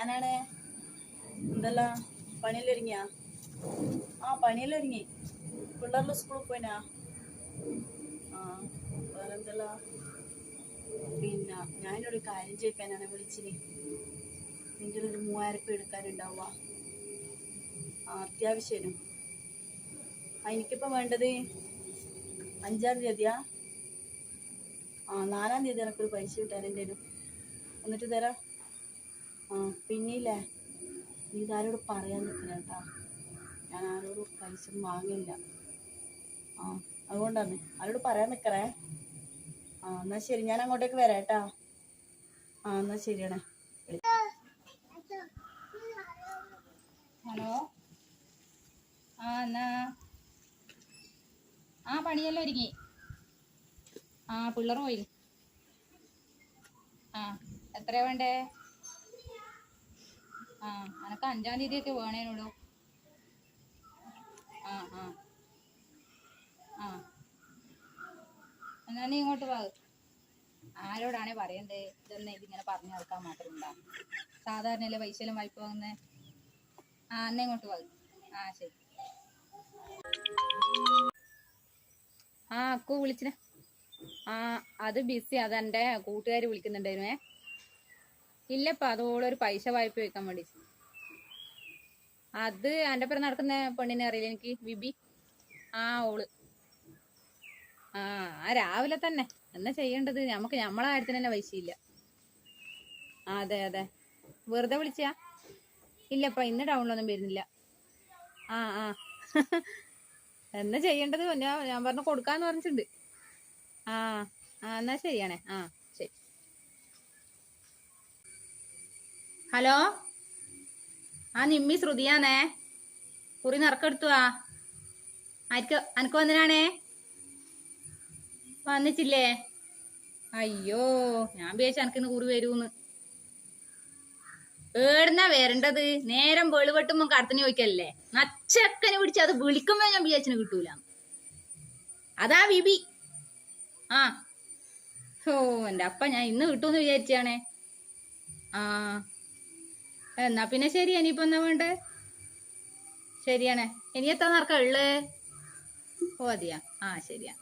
എന്തല്ല എന്തെല്ലാം ഒരുങ്ങിയാ ആ പണിയിലൊരുങ്ങി. പിള്ളേരുടെ സ്കൂളിൽ പോയിനാ? ആ വേറെന്തല്ല? പിന്നെ ഞാനൊരു കാര്യം ചോദിക്കാനാണ് വിളിച്ചിന് നിന്റെ ഒരു മൂവായിരം രൂപ എടുക്കാനുണ്ടാവുക. ആ അത്യാവശ്യം ആ എനിക്കിപ്പോൾ വേണ്ടത് അഞ്ചാം തീയതിയാ? ആ നാലാം തീയതി എനിക്കൊരു പൈസ കിട്ടാൻ എന്റെ എന്നിട്ട് തരാം. ആ പിന്നില്ലേ? നീ ഇതാരോട് പറയാൻ നിൽക്കില്ല കേട്ടാ ഞാൻ ആരോടും പൈസ വാങ്ങില്ല ആ അതുകൊണ്ടാണ് ആരോട് പറയാൻ നിൽക്കറേ ആ എന്നാ ശരി. ഞാൻ അങ്ങോട്ടേക്ക് വരാം കേട്ടാ ആ എന്നാ ശരിയാണ് ഹലോ? ആ എന്നാ? ആ പണിയെല്ലാം ഒരുങ്ങി. ആ പിള്ളേർ പോയി. ആ എത്രയാ വേണ്ടേ? ആ അനക്ക് അഞ്ചാം തീയതിയൊക്കെ വേണേനുള്ളൂ ആ ആ. ആ. എന്നാ നീ ഇങ്ങോട്ട് വാ. ആരോടാണേ പറയണ്ടേ? ഇതൊന്നും ഇതിങ്ങനെ പറഞ്ഞു നടക്കാൻ മാത്രം ഉണ്ടാ. സാധാരണയല്ലേ പൈസയിലും വായ്പ വാങ്ങുന്നേ? ആ എന്നാ ഇങ്ങോട്ട് വാ. ആ ശരി. ആ അക്കു വിളിച്ചിനെ. ആ അത് ബിസി അതെന്റെ കൂട്ടുകാർ വിളിക്കുന്നുണ്ടായിരുന്നേ. ഇല്ലപ്പ അത് ഒരു പൈസ വായ്പ വെക്കാൻ വേണ്ടി അത് എന്റെ പേര് നടക്കുന്ന പെണ്ണിനെ അറിയില്ല എനിക്ക്? വിബി. ആ ഓൾ. ആ ആ രാവിലെ തന്നെ. എന്നാ ചെയ്യേണ്ടത്? നമുക്ക് നമ്മളെ കാര്യത്തിന് തന്നെ പൈസ ഇല്ല. അതെ അതെ. വെറുതെ വിളിച്ചാ? ഇല്ലപ്പ ഇന്ന് ടൗണിലൊന്നും വരുന്നില്ല. ആ ആ. എന്നാ ചെയ്യേണ്ടത്? ഞാൻ ഞാൻ പറഞ്ഞു കൊടുക്കാന്ന് പറഞ്ഞിട്ടുണ്ട്. ആ ആ എന്നാ ശരിയാണേ. ആ ശരി. ഹലോ? ആ നിമ്മി ശ്രുതിയാണേ. കുറി നിറക്കെടുത്തുവാ ആർക്ക് അനക്ക് വന്നിനാണേ? വന്നിച്ചില്ലേ അയ്യോ ഞാൻ വിചാരിച്ചു അനക്കിന്ന് കുറി വരൂന്ന്. ഏടുന്നാ വരേണ്ടത്? നേരം വെളുവെട്ടുമ്പോ കടത്തിന് ചോദിക്കല്ലേ? നച്ചക്കനെ പിടിച്ച് അത് വിളിക്കുമ്പോ ഞാൻ വിചാരിച്ചിന് കിട്ടൂല. അതാ വിബി. ആ. ഓ എന്റെ അപ്പ ഞാൻ ഇന്ന് കിട്ടുമെന്ന് വിചാരിച്ചാണേ. ആ. എന്നാ പിന്നെ ശരി ഇനിയിപ്പോ എന്നാ വേണ്ടേ? ശരിയാണേ. ഇനി എത്ര നടക്കാ ഉള്ളേ? ഓ അതെയാ. ആ ശരിയാ.